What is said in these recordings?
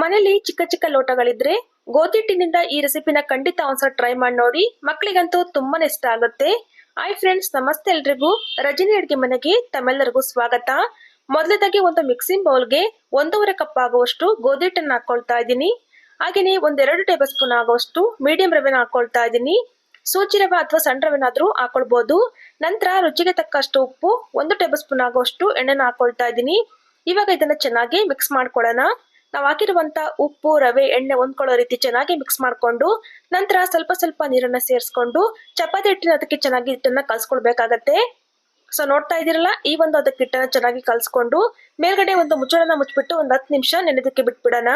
ಮನೇಲಿ ಚಿಕ್ಕ ಚಿಕ್ಕ ಲೋಟಗಳಿದ್ರೆ ಗೋಧಿಟ್ಟಿನಿಂದ ಈ ರೆಸಿಪಿನ ಖಂಡಿತ ಒಂದ್ಸಲ ಟ್ರೈ ಮಾಡಿ ನೋಡಿ. ಮಕ್ಕಳಿಗಂತೂ ತುಂಬಾನೇ ಇಷ್ಟ ಆಗುತ್ತೆ. ಹಾಯ್ ಫ್ರೆಂಡ್ಸ್ ನಮಸ್ತೆ ಎಲ್ರಿಗೂ. ರಜನಿ ಅಡುಗೆ ಮನೆಗೆ ತಮ್ಮೆಲ್ಲರಿಗೂ ಸ್ವಾಗತ. ಮೊದಲದಾಗಿ ಒಂದು ಮಿಕ್ಸಿಂಗ್ ಬೌಲ್ಗೆ ಒಂದೂವರೆ ಕಪ್ ಆಗುವಷ್ಟು ಗೋಧಿ ಹಿಟ್ಟನ್ನು ಹಾಕೊಳ್ತಾ ಇದ್ದೀನಿ. ಹಾಗೆಯೇ ಒಂದೆರಡು ಟೇಬಲ್ ಸ್ಪೂನ್ ಆಗುವಷ್ಟು ಮೀಡಿಯಂ ರವೆನ ಹಾಕೊಳ್ತಾ ಇದ್ದೀನಿ. ಸೂಚಿ ರವೆ ಅಥವಾ ಸಣ್ಣ ರವೆನಾದ್ರೂ ಹಾಕೊಳ್ಬಹುದು ನಂತರ ರುಚಿಗೆ ತಕ್ಕಷ್ಟು ಉಪ್ಪು, ಒಂದು ಟೇಬಲ್ ಸ್ಪೂನ್ ಆಗುವಷ್ಟು ಎಣ್ಣೆನ ಹಾಕೊಳ್ತಾ ಇದ್ದೀನಿ. ಇವಾಗ ಇದನ್ನ ಚೆನ್ನಾಗಿ ಮಿಕ್ಸ್ ಮಾಡ್ಕೊಳ್ಳೋಣ. ನಾವು ಹಾಕಿರುವಂತ ಉಪ್ಪು, ರವೆ, ಎಣ್ಣೆ ಹೊಂದ್ಕೊಳ್ಳೋ ರೀತಿ ಚೆನ್ನಾಗಿ ಮಿಕ್ಸ್ ಮಾಡ್ಕೊಂಡು ನಂತರ ಸ್ವಲ್ಪ ಸ್ವಲ್ಪ ನೀರನ್ನ ಸೇರಿಸ್ಕೊಂಡು ಚಪಾತಿ ಹಿಟ್ಟಿನ ಅದಕ್ಕೆ ಚೆನ್ನಾಗಿ ಹಿಟ್ಟನ್ನ ಕಲ್ಸ್ಕೊಳ್ಬೇಕಾಗತ್ತೆ. ಸೊ ನೋಡ್ತಾ ಇದ್ದೀರಲ್ಲ, ಈ ಒಂದು ಅದಕ್ಕೆ ಹಿಟ್ಟನ್ನ ಚೆನ್ನಾಗಿ ಕಲ್ಸ್ಕೊಂಡು ಮೇಲ್ಗಡೆ ಒಂದು ಮುಚ್ಚಳನ ಮುಚ್ಚಿಬಿಟ್ಟು ಒಂದು ಹತ್ತು ನಿಮಿಷ ನೆನೆದಕ್ಕೆ ಬಿಟ್ಬಿಡೋಣ.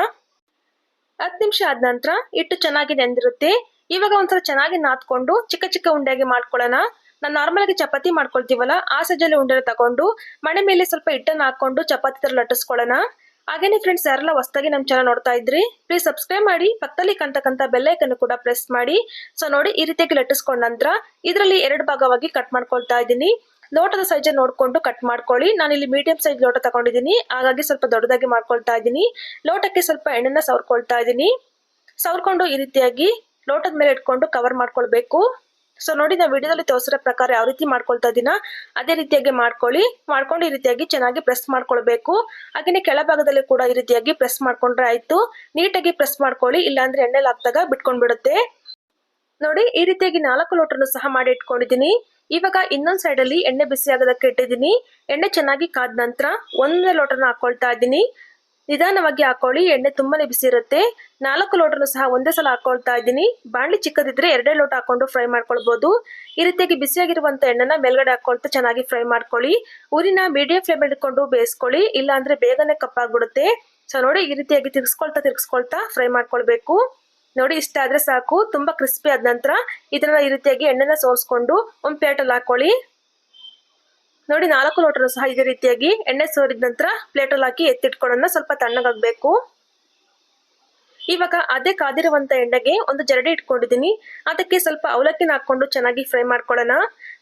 ಹತ್ತು ನಿಮಿಷ ಆದ ನಂತರ ಹಿಟ್ಟು ಚೆನ್ನಾಗಿ ನೆಂದಿರುತ್ತೆ. ಇವಾಗ ಒಂದ್ಸಲ ಚೆನ್ನಾಗಿ ನಾದ್ಕೊಂಡು ಚಿಕ್ಕ ಚಿಕ್ಕ ಉಂಡೆಯಾಗಿ ಮಾಡ್ಕೊಳ್ಳೋಣ. ನಾನು ನಾರ್ಮಲ್ ಆಗಿ ಚಪಾತಿ ಮಾಡ್ಕೊಳ್ತೀವಲ್ಲ, ಆ ಸಜ್ಜಲ್ಲಿ ಉಂಡೆನ ತಗೊಂಡು ಮಣೆ ಮೇಲೆ ಸ್ವಲ್ಪ ಹಿಟ್ಟನ್ನು ಹಾಕೊಂಡು ಚಪಾತಿ ತರ ಲಟ್ಟಿಸ್ಕೊಳ್ಳೋಣ. ಹಾಗೇನೆ ಫ್ರೆಂಡ್ಸ್ ಯಾರೆಲ್ಲ ಹೊಸದಾಗಿ ನಮ್ಮ ಚಾನಲ್ ನೋಡ್ತಾ ಇದ್ರಿ ಪ್ಲೀಸ್ ಸಬ್ಸ್ಕ್ರೈಬ್ ಮಾಡಿ, ಪಕ್ಕದಲ್ಲಿ ಕಂತಕ್ಕಂಥ ಬೆಲ್ಲೈಕನ್ನು ಕೂಡ ಪ್ರೆಸ್ ಮಾಡಿ. ಸೊ ನೋಡಿ, ಈ ರೀತಿಯಾಗಿ ಲಟ್ಟಿಸ್ಕೊಂಡ ನಂತರ ಇದರಲ್ಲಿ ಎರಡು ಭಾಗವಾಗಿ ಕಟ್ ಮಾಡ್ಕೊಳ್ತಾ ಇದ್ದೀನಿ. ಲೋಟದ ಸೈಜ್ ನೋಡಿಕೊಂಡು ಕಟ್ ಮಾಡ್ಕೊಳ್ಳಿ. ನಾನು ಇಲ್ಲಿ ಮೀಡಿಯಂ ಸೈಜ್ ಲೋಟ ತಗೊಂಡಿದ್ದೀನಿ. ಹಾಗಾಗಿ ಸ್ವಲ್ಪ ದೊಡ್ಡದಾಗಿ ಮಾಡ್ಕೊಳ್ತಾ ಇದ್ದೀನಿ. ಲೋಟಕ್ಕೆ ಸ್ವಲ್ಪ ಎಣ್ಣೆನ ಸವರ್ಕೊಳ್ತಾ ಇದ್ದೀನಿ. ಸವರ್ಕೊಂಡು ಈ ರೀತಿಯಾಗಿ ಲೋಟದ ಮೇಲೆ ಇಟ್ಕೊಂಡು ಕವರ್ ಮಾಡ್ಕೊಳ್ಬೇಕು. ಸೊ ನೋಡಿ, ನಾವು ವಿಡಿಯೋದಲ್ಲಿ ತೋರಿಸಿರೋ ಪ್ರಕಾರ ಯಾವ ರೀತಿ ಮಾಡ್ಕೊಳ್ತಾ ಇದೀನ, ಅದೇ ರೀತಿಯಾಗಿ ಮಾಡ್ಕೊಳ್ಳಿ. ಮಾಡ್ಕೊಂಡು ಈ ರೀತಿಯಾಗಿ ಚೆನ್ನಾಗಿ ಪ್ರೆಸ್ ಮಾಡ್ಕೊಳ್ಬೇಕು. ಹಾಗೆಯೇ ಕೆಳಭಾಗದಲ್ಲಿ ಕೂಡ ಈ ರೀತಿಯಾಗಿ ಪ್ರೆಸ್ ಮಾಡ್ಕೊಂಡ್ರೆ ಆಯ್ತು. ನೀಟಾಗಿ ಪ್ರೆಸ್ ಮಾಡ್ಕೊಳ್ಳಿ. ಇಲ್ಲಾಂದ್ರೆ ಎಣ್ಣೆಲಿ ಹಾಕ್ದಾಗ ಬಿಟ್ಕೊಂಡ್ಬಿಡುತ್ತೆ. ನೋಡಿ, ಈ ರೀತಿಯಾಗಿ ನಾಲ್ಕು ಲೋಟನ್ನು ಸಹ ಮಾಡಿ ಇಟ್ಕೊಂಡಿದ್ದೀನಿ. ಇವಾಗ ಇನ್ನೊಂದ್ ಸೈಡ್ ಅಲ್ಲಿ ಎಣ್ಣೆ ಬಿಸಿ ಆಗೋದಕ್ಕೆ ಇಟ್ಟಿದ್ದೀನಿ. ಎಣ್ಣೆ ಚೆನ್ನಾಗಿ ಕಾದ ನಂತರ ಒಂದೇ ಲೋಟನ ಹಾಕೊಳ್ತಾ ಇದ್ದೀನಿ. ನಿಧಾನವಾಗಿ ಹಾಕೊಳ್ಳಿ, ಎಣ್ಣೆ ತುಂಬಾನೇ ಬಿಸಿ ಇರುತ್ತೆ ನಾಲ್ಕು ಲೋಟನು ಸಹ ಒಂದೇ ಸಲ ಹಾಕೊಳ್ತಾ ಇದ್ದೀನಿ. ಬಾಣಲಿ ಚಿಕ್ಕದಿದ್ರೆ ಎರಡೇ ಲೋಟ ಹಾಕೊಂಡು ಫ್ರೈ ಮಾಡ್ಕೊಳ್ಬಹುದು ಈ ರೀತಿಯಾಗಿ ಬಿಸಿಯಾಗಿರುವಂತ ಎಣ್ಣೆನ ಮೇಲ್ಗಡೆ ಹಾಕೊಳ್ತಾ ಚೆನ್ನಾಗಿ ಫ್ರೈ ಮಾಡ್ಕೊಳ್ಳಿ. ಊರಿನ ಮೀಡಿಯಂ ಫ್ಲೇಮ್ ಇಟ್ಕೊಂಡು ಬೇಯಿಸ್ಕೊಳ್ಳಿ. ಇಲ್ಲ ಅಂದ್ರೆ ಬೇಗನೆ ಕಪ್ಪಾಗ್ಬಿಡುತ್ತೆ. ಸೊ, ನೋಡಿ, ಈ ರೀತಿಯಾಗಿ ತಿರ್ಗಿಸ್ಕೊಳ್ತಾ ತಿರ್ಗಿಸ್ಕೊಳ್ತಾ ಫ್ರೈ ಮಾಡ್ಕೊಳ್ಬೇಕು. ನೋಡಿ, ಇಷ್ಟ ಆದ್ರೆ ಸಾಕು. ತುಂಬಾ ಕ್ರಿಸ್ಪಿ ಆದ ನಂತರ ಇದನ್ನ ಈ ರೀತಿಯಾಗಿ ಎಣ್ಣೆನ ಸೋರಿಸ್ಕೊಂಡು ಒಂದು ಪ್ಲೇಟಲ್ಲಿ ಹಾಕೊಳ್ಳಿ. ನೋಡಿ ನಾಲ್ಕು ಲೋಟರು ಸಹ ಇದೇ ರೀತಿಯಾಗಿ ಎಣ್ಣೆ ಸೋರಿದ ನಂತರ ಪ್ಲೇಟಲ್ಲಿ ಹಾಕಿ ಎತ್ತಿಟ್ಕೊಳ್ಳೋಣ. ಸ್ವಲ್ಪ ತಣ್ಣಗಾಗಬೇಕು. ಇವಾಗ ಅದೇ ಕಾದಿರುವಂತ ಎಣ್ಣೆಗೆ ಒಂದು ಜರಡಿ ಇಟ್ಕೊಂಡಿದ್ದೀನಿ. ಅದಕ್ಕೆ ಸ್ವಲ್ಪ ಅವಲಕ್ಕಿನ ಹಾಕೊಂಡು ಚೆನ್ನಾಗಿ ಫ್ರೈ ಮಾಡ್ಕೊಳ್ಳೋಣ.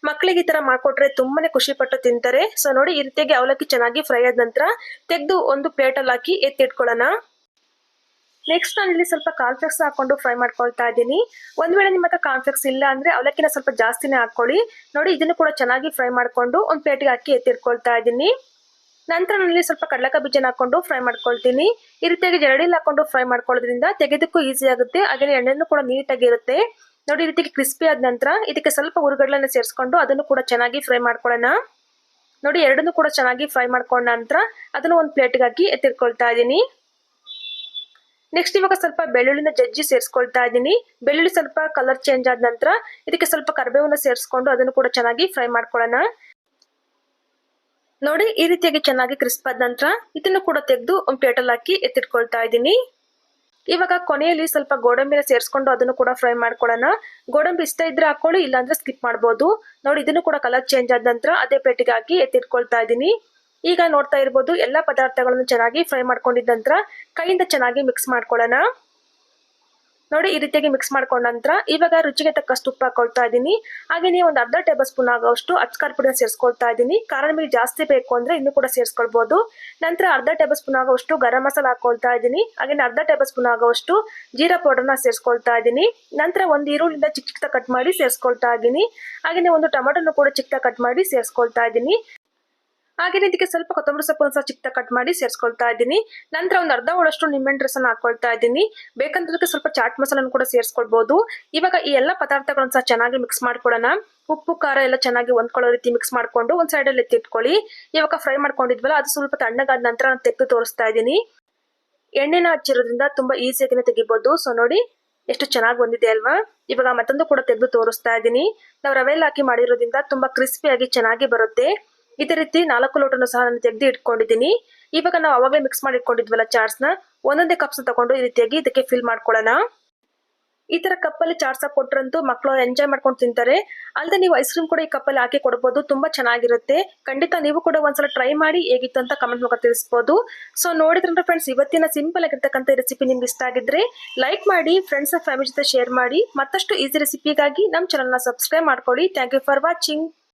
ಮಕ್ಕಳಿಗೆ ಈ ತರ ಮಾಡ್ಕೊಟ್ರೆ ತುಂಬಾನೇ ಖುಷಿ ಪಟ್ಟು ತಿಂತಾರೆ. ಸೊ ನೋಡಿ ಈ ರೀತಿಯಾಗಿ ಅವಲಕ್ಕಿ ಚೆನ್ನಾಗಿ ಫ್ರೈ ಆದ ನಂತರ ತೆಗೆದು ಒಂದು ಪ್ಲೇಟಲ್ಲಿ ಹಾಕಿ ಎತ್ತಿಟ್ಕೊಳ್ಳೋಣ. ನೆಕ್ಸ್ಟ್ ನಾನು ಇಲ್ಲಿ ಸ್ವಲ್ಪ ಕಾನ್ಫ್ಲೆಕ್ಸ್ ಹಾಕೊಂಡು ಫ್ರೈ ಮಾಡ್ಕೊಳ್ತಾ ಇದ್ದೀನಿ. ಒಂದ್ ವೇಳೆ ನಿಮ್ಮ ಹತ್ರ ಕಾನ್ಫ್ಲೆಕ್ಸ್ ಇಲ್ಲ ಅಂದ್ರೆ ಅವಲಕ್ಕಿನ ಸ್ವಲ್ಪ ಜಾಸ್ತಿನೇ ಹಾಕೊಳ್ಳಿ. ನೋಡಿ, ಇದನ್ನು ಕೂಡ ಚೆನ್ನಾಗಿ ಫ್ರೈ ಮಾಡ್ಕೊಂಡು ಒಂದು ಪ್ಲೇಟಿಗೆ ಹಾಕಿ ಎತ್ತಿಟ್ಕೊಳ್ತಾ ಇದ್ದೀನಿ. ನಂತರ ನಾನಲ್ಲಿ ಸ್ವಲ್ಪ ಕಡಲಕ ಬೀಜನ ಹಾಕೊಂಡು ಫ್ರೈ ಮಾಡ್ಕೊಳ್ತೀನಿ. ಈ ರೀತಿಯಾಗಿ ಜರಡಿಲಿ ಹಾಕೊಂಡು ಫ್ರೈ ಮಾಡ್ಕೊಳ್ಳೋದ್ರಿಂದ ತೆಗೆದಕ್ಕೂ ಈಸಿ ಆಗುತ್ತೆ. ಹಾಗೆ ಎಣ್ಣೆನೂ ಕೂಡ ನೀಟಾಗಿ ಇರುತ್ತೆ ನೋಡಿ, ಈ ರೀತಿಗೆ ಕ್ರಿಸ್ಪಿ ಆದ ನಂತರ ಇದಕ್ಕೆ ಸ್ವಲ್ಪ ಉರುಗಡಲನ್ನ ಸೇರಿಸ್ಕೊಂಡು ಅದನ್ನು ಕೂಡ ಚೆನ್ನಾಗಿ ಫ್ರೈ ಮಾಡ್ಕೊಳ್ಳೋಣ. ನೋಡಿ, ಎರಡನ್ನೂ ಕೂಡ ಚೆನ್ನಾಗಿ ಫ್ರೈ ಮಾಡ್ಕೊಂಡ ನಂತರ ಅದನ್ನು ಒಂದು ಪ್ಲೇಟ್ಗೆ ಹಾಕಿ ಎತ್ತಿಟ್ಕೊಳ್ತಾ ಇದ್ದೀನಿ. ನೆಕ್ಸ್ಟ್ ಇವಾಗ ಸ್ವಲ್ಪ ಬೆಳ್ಳುಳ್ಳಿನ ಜಜ್ಜಿ ಸೇರಿಸ್ಕೊಳ್ತಾ ಇದ್ದೀನಿ. ಬೆಳ್ಳುಳ್ಳಿ ಸ್ವಲ್ಪ ಕಲರ್ ಚೇಂಜ್ ಆದ ನಂತರ ಇದಕ್ಕೆ ಸ್ವಲ್ಪ ಕರಿಬೇವನ್ನ ಸೇರಿಸ್ಕೊಂಡು ಅದನ್ನು ಕೂಡ ಚೆನ್ನಾಗಿ ಫ್ರೈ ಮಾಡ್ಕೊಳ್ಳೋಣ. ನೋಡಿ, ಈ ರೀತಿಯಾಗಿ ಚೆನ್ನಾಗಿ ಕ್ರಿಸ್ಪ್ ಆದ ನಂತರ ಇದನ್ನು ಕೂಡ ತೆಗೆದು ಒಂದು ಪ್ಲೇಟಲ್ಲಿ ಹಾಕಿ ಎತ್ತಿಟ್ಕೊಳ್ತಾ ಇದ್ದೀನಿ. ಇವಾಗ ಕೊನೆಯಲ್ಲಿ ಸ್ವಲ್ಪ ಗೋಡಂಬಿನ ಸೇರಿಸ್ಕೊಂಡು ಅದನ್ನು ಕೂಡ ಫ್ರೈ ಮಾಡ್ಕೊಳ್ಳೋಣ. ಗೋಡಂಬಿ ಇಷ್ಟ ಇದ್ರೆ ಹಾಕೊಳ್ಳಿ ಇಲ್ಲಾಂದ್ರೆ ಸ್ಕಿಪ್ ಮಾಡ್ಬೋದು. ನೋಡಿ, ಇದನ್ನು ಕೂಡ ಕಲರ್ ಚೇಂಜ್ ಆದ ನಂತರ ಅದೇ ಪ್ಲೇಟಿಗೆ ಹಾಕಿ ಎತ್ತಿಟ್ಕೊಳ್ತಾ ಇದ್ದೀನಿ. ಈಗ ನೋಡ್ತಾ ಇರ್ಬೋದು ಎಲ್ಲ ಪದಾರ್ಥಗಳನ್ನು ಚೆನ್ನಾಗಿ ಫ್ರೈ ಮಾಡ್ಕೊಂಡಿದ್ದ ನಂತರ ಕೈಯಿಂದ ಚೆನ್ನಾಗಿ ಮಿಕ್ಸ್ ಮಾಡ್ಕೊಳ್ಳೋಣ. ನೋಡಿ ಈ ರೀತಿಯಾಗಿ ಮಿಕ್ಸ್ ಮಾಡ್ಕೊಂಡ ನಂತರ ಇವಾಗ ರುಚಿಗೆ ತಕ್ಕಷ್ಟು ಉಪ್ಪು ಹಾಕೊಳ್ತಾ ಇದ್ದೀನಿ. ಹಾಗೆಯೇ ಒಂದು ಅರ್ಧ ಟೇಬಲ್ ಸ್ಪೂನ್ ಆಗೋಷ್ಟು ಅಚ್ಕಾರ್ ಪುಡಿನ ಸೇರಿಸ್ಕೊಳ್ತಾ ಇದ್ದೀನಿ. ಕಾರಣ ನಿಮಗೆ ಜಾಸ್ತಿ ಬೇಕು ಅಂದ್ರೆ ಇನ್ನೂ ಕೂಡ ಸೇರಿಸ್ಕೊಳ್ಬಹುದು ನಂತರ ಅರ್ಧ ಟೇಬಲ್ ಸ್ಪೂನ್ ಆಗೋಷ್ಟು ಗರಂ ಮಸಾಲ ಹಾಕೊಳ್ತಾ ಇದ್ದೀನಿ. ಹಾಗೆ ಅರ್ಧ ಟೇಬಲ್ ಸ್ಪೂನ್ ಆಗೋಷ್ಟು ಜೀರಾ ಪೌಡರ್ನ ಸೇರಿಸ್ಕೊಳ್ತಾ ಇದ್ದೀನಿ. ನಂತರ ಒಂದು ಈರುಳ್ಳಿಂದ ಚಿಕ್ಕ ಚಿಕ್ಕ ಕಟ್ ಮಾಡಿ ಸೇರಿಸ್ಕೊಳ್ತಾ ಇದ್ದೀನಿ. ಹಾಗೆಯೇ ಒಂದು ಟೊಮೆಟೊನು ಕೂಡ ಚಿಕ್ಕ ಕಟ್ ಮಾಡಿ ಸೇರಿಸ್ಕೊಳ್ತಾ ಇದ್ದೀನಿ. ಹಾಗೆ ಇದಕ್ಕೆ ಸ್ವಲ್ಪ ಕೊತ್ತಂಬರಿ ಸೊಪ್ಪು ಸಹ ಚಿಕ್ಕ ಕಟ್ ಮಾಡಿ ಸೇರಿಸ್ಕೊಳ್ತಾ ಇದ್ದೀನಿ. ನಂತರ ಒಂದು ಅರ್ಧ ಒಳಷ್ಟು ನಿಂಬೆಹಣ್ಣು ರಸನ ಹಾಕೊಳ್ತಾ ಇದ್ದೀನಿ. ಬೇಕಂದ್ರೆ ಸ್ವಲ್ಪ ಚಾಟ್ ಮಸಾಲನ್ನು ಕೂಡ ಸೇರಿಸ್ಕೊಳ್ಬಹುದು ಇವಾಗ ಈ ಎಲ್ಲ ಪದಾರ್ಥಗಳನ್ನು ಸಹ ಚೆನ್ನಾಗಿ ಮಿಕ್ಸ್ ಮಾಡ್ಕೊಳ್ಳೋಣ ಉಪ್ಪು, ಖಾರ ಎಲ್ಲ ಚೆನ್ನಾಗಿ ಹೊಂದ್ಕೊಳ್ಳೋ ರೀತಿ ಮಿಕ್ಸ್ ಮಾಡ್ಕೊಂಡು ಒಂದು ಸೈಡಲ್ಲಿ ಎತ್ತಿಟ್ಕೊಳ್ಳಿ. ಇವಾಗ ಫ್ರೈ ಮಾಡ್ಕೊಂಡಿದ್ವಲ್ಲ, ಅದು ಸ್ವಲ್ಪ ತಣ್ಣಗಾದ ನಂತರ ನಾನು ತೆಗೆದು ತೋರಿಸ್ತಾ ಇದ್ದೀನಿ. ಎಣ್ಣೆನ ಹಚ್ಚಿರೋದ್ರಿಂದ ತುಂಬಾ ಈಸಿಯಾಗಿ ತೆಗಿಬಹುದು ಸೊ ನೋಡಿ ಎಷ್ಟು ಚೆನ್ನಾಗಿ ಬಂದಿದೆ ಅಲ್ವಾ? ಇವಾಗ ಮತ್ತೊಂದು ಕೂಡ ತೆಗೆದು ತೋರಿಸ್ತಾ ಇದ್ದೀನಿ. ನಾವು ರವೆಲ್ ಹಾಕಿ ಮಾಡಿರೋದ್ರಿಂದ ತುಂಬಾ ಕ್ರಿಸ್ಪಿಯಾಗಿ ಚೆನ್ನಾಗಿ ಬರುತ್ತೆ. ಇದೇ ರೀತಿ ನಾಲ್ಕು ಲೋಟನ್ನು ಸಹ ನಾನು ತೆಗೆದು ಇಟ್ಕೊಂಡಿದ್ದೀನಿ. ಇವಾಗ ನಾವು ಅವಾಗಲೇ ಮಿಕ್ಸ್ ಮಾಡಿ ಇಟ್ಕೊಂಡಿದ್ವಲ್ಲ ಚಾಟ್ಸ್ನ ಒಂದೊಂದೇ ಕಪ್ಸ್ ತಗೊಂಡು ಈ ರೀತಿಯಾಗಿ ಇದಕ್ಕೆ ಫಿಲ್ ಮಾಡ್ಕೊಳ್ಳೋಣ. ಈ ತರ ಕಪ್ಪಲ್ಲಿ ಚಾಟ್ಸ್ ಕೊಟ್ಟರಂತೂ ಮಕ್ಕಳು ಎಂಜಾಯ್ ಮಾಡ್ಕೊಂಡು ತಿಂತಾರೆ. ಅಲ್ಲದೆ ನೀವು ಐಸ್ ಕ್ರೀಮ್ ಕೂಡ ಈ ಕಪ್ಪಲ್ಲಿ ಹಾಕಿ ಕೊಡ್ಬೋದು, ತುಂಬಾ ಚೆನ್ನಾಗಿರುತ್ತೆ. ಖಂಡಿತ ನೀವು ಕೂಡ ಒಂದ್ಸಲ ಟ್ರೈ ಮಾಡಿ ಹೇಗಿತ್ತು ಅಂತ ಕಮೆಂಟ್ ಮೂಲಕ ತಿಳಿಸ್ಬೋದು. ಸೊ ನೋಡಿದ್ರೆ ಫ್ರೆಂಡ್ಸ್ ಇವತ್ತಿನ ಸಿಂಪಲ್ ಆಗಿರ್ತಕ್ಕಂಥ ರೆಸಿಪಿ ನಿಮ್ಗೆ ಇಷ್ಟ ಆಗಿದ್ರೆ ಲೈಕ್ ಮಾಡಿ ಫ್ರೆಂಡ್ಸ್ ಫ್ಯಾಮಿಲಿ ಜೊತೆ ಶೇರ್ ಮಾಡಿ. ಮತ್ತಷ್ಟು ಈಸಿ ರೆಸಿಪಿಗಾಗಿ ನಮ್ಮ ಚಾನಲ್ನ ಸಬ್ಸ್ಕ್ರೈಬ್ ಮಾಡ್ಕೊಳ್ಳಿ. Thank you for watching